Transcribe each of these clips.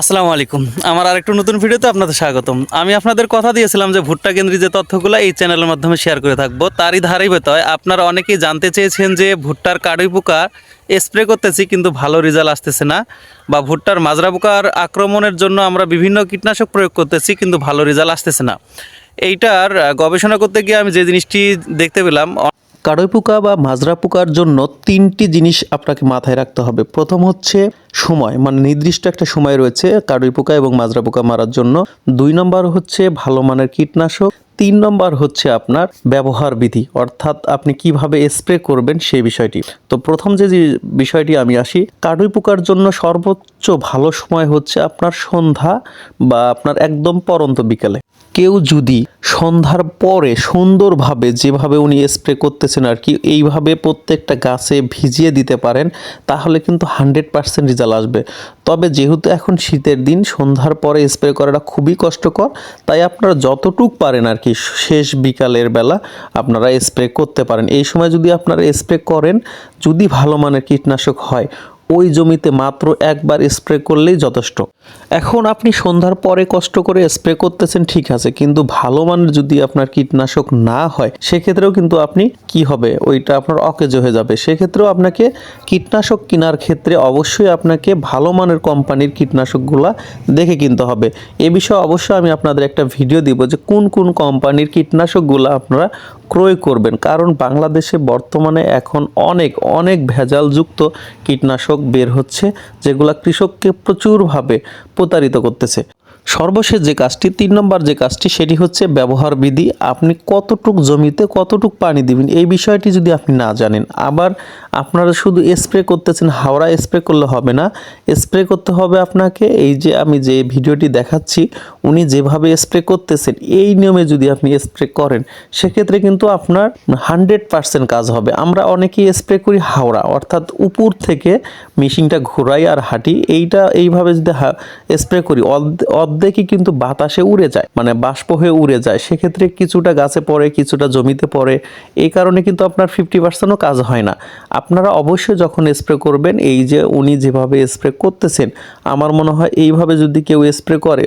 আসসালামু আলাইকুম। আমার আরেকটু নতুন ভিডিওতে আপনাদের স্বাগতম। আমি আপনাদের কথা দিয়েছিলাম যে ভুট্টা কেন্দ্রী যে তথ্যগুলো এই চ্যানেলের মাধ্যমে শেয়ার করে থাকব, তারই ধারাবাহিকতায় আপনারা অনেকেই জানতে চেয়েছেন যে ভুট্টার কাড়ুই পোকা স্প্রে করতেছি কিন্তু ভালো রেজাল্ট আসতেছে না বা ভুট্টার মাজরা পোকার আক্রমণের জন্য আমরা বিভিন্ন কীটনাশক প্রয়োগ করতেছি কিন্তু ভালো রেজাল্ট আসতেছে না। এইটার গবেষণা করতে গিয়ে আমি যে জিনিসটি দেখতে পেলাম কাড়ই পোকা বা মাজরা পোকার জন্য তিনটি জিনিস আপনাকে মাথায় রাখতে হবে। প্রথম হচ্ছে সময় মানে নির্দিষ্ট একটা সময় রয়েছে কাড়ই পোকা এবং মাজরা পোকা মারার জন্য। দুই নম্বর হচ্ছে ভালো মানের কীটনাশক। তিন নম্বর হচ্ছে আপনার ব্যবহার বিধি, অর্থাৎ আপনি কীভাবে স্প্রে করবেন সেই বিষয়টি। তো প্রথম যে বিষয়টি আমি আসি কাড়ই পোকার জন্য সর্বোচ্চ ভালো সময় হচ্ছে আপনার সন্ধ্যা বা আপনার একদম পরন্ত বিকালে। কেউ যদি সন্ধ্যার পরে সুন্দরভাবে যেভাবে উনি স্প্রে করতেছেন আর কি, এইভাবে প্রত্যেকটা গাছে ভিজিয়ে দিতে পারেন, তাহলে কিন্তু হান্ড্রেড পার্সেন্ট রেজাল্ট আসবে। তবে যেহেতু এখন শীতের দিন, সন্ধ্যার পরে স্প্রে করাটা খুবই কষ্টকর, তাই আপনারা যতটুক পারেন আর কি, শেষ বিকালের বেলা আপনারা স্প্রে করতে পারেন। এই সময় যদি আপনারা স্প্রে করেন, যদি ভালো মানের কীটনাশক হয় ওই জমিতে মাত্র একবার স্প্রে করলেই যথেষ্ট। এখন আপনি সন্ধ্যার পরে কষ্ট করে স্প্রে করতেছেন, ঠিক আছে, কিন্তু ভালো মানের যদি আপনার কীটনাশক না হয়, সেক্ষেত্রেও কিন্তু আপনি কি হবে? ওইটা আপনার অকেজ হয়ে যাবে। সেক্ষেত্রেও আপনাকে কীটনাশক কেনার ক্ষেত্রে অবশ্যই আপনাকে ভালো মানের কোম্পানির কীটনাশকগুলা দেখে কিনতে হবে। এ বিষয়ে অবশ্যই আমি আপনাদের একটা ভিডিও দিব যে কোন কোন কোম্পানির কীটনাশকগুলো আপনারা ক্রয় করবেন, কারণ বাংলাদেশে বর্তমানে এখন অনেক অনেক ভেজালযুক্ত কীটনাশক বের হচ্ছে, যেগুলো কৃষককে প্রচুরভাবে প্রতারিত করতেছে। সর্বশেষ যে কাজটি, তিন নম্বর যে কাজটি, সেটি হচ্ছে ব্যবহার বিধি। আপনি কতটুক জমিতে কতটুক পানি দিবেন, এই বিষয়টি যদি আপনি না জানেন, আবার আপনারা শুধু স্প্রে করতেছেন হাওড়া স্প্রে করলে হবে না। স্প্রে করতে হবে আপনাকে, এই যে আমি যে ভিডিওটি দেখাচ্ছি, উনি যেভাবে স্প্রে করতেছেন, এই নিয়মে যদি আপনি স্প্রে করেন, সেক্ষেত্রে কিন্তু আপনার হান্ড্রেড পার্সেন্ট কাজ হবে। আমরা অনেকেই স্প্রে করি হাওড়া, অর্থাৎ উপর থেকে মেশিনটা ঘোরাই আর হাঁটি, এইটা এইভাবে যদি স্প্রে করি অর্ধ- অর্ধেকই কিন্তু বাতাসে উড়ে যায় মানে বাষ্প হয়ে উড়ে যায়। সেক্ষেত্রে কিছুটা গাছে পড়ে, কিছুটা জমিতে পড়ে। এই কারণে কিন্তু আপনার ফিফটি পার্সেন্টও কাজ হয় না। আপনারা অবশ্যই যখন স্প্রে করবেন, এই যে উনি যেভাবে স্প্রে করতেছেন, আমার মনে হয় এইভাবে যদি কেউ স্প্রে করে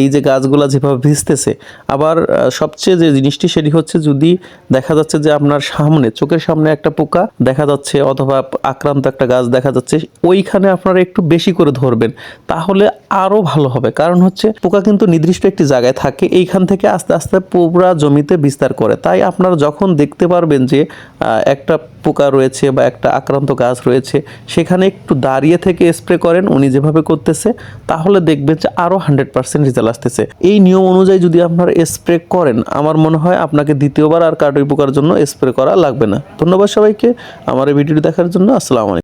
এই যে গাছগুলা যেভাবে ভিজতেছে, আবার সবচেয়ে যে জিনিসটি সেটি হচ্ছে যদি দেখা যাচ্ছে যে আপনার সামনে, চোখের সামনে একটা পোকা দেখা যাচ্ছে অথবা আক্রান্ত একটা গাছ দেখা যাচ্ছে, ওইখানে আপনারা একটু বেশি করে ধরবেন, তাহলে আরও ভালো হবে। কারণ হচ্ছে পোকা কিন্তু নির্দিষ্ট একটি জায়গায় থাকে, এইখান থেকে আস্তে আস্তে পুরা জমিতে বিস্তার করে। তাই আপনারা যখন দেখতে পারবেন যে একটা পোকা রয়েছে বা একটা আক্রান্ত গাছ রয়েছে, সেখানে একটু দাঁড়িয়ে থেকে স্প্রে করেন, উনি যেভাবে করতেছে, তাহলে দেখবেন যে আরও হান্ড্রেড পার্সেন্ট রেজাল্ট আসতেছে। এই নিয়ম অনুযায়ী যদি আপনারা স্প্রে করেন, আমার মনে হয় আপনাকে দ্বিতীয়বার আর কাটুই পোকার জন্য স্প্রে করা লাগবে না। ধন্যবাদ সবাইকে। আমার এই ভিডিওটি দেখার জন্য আসসালামু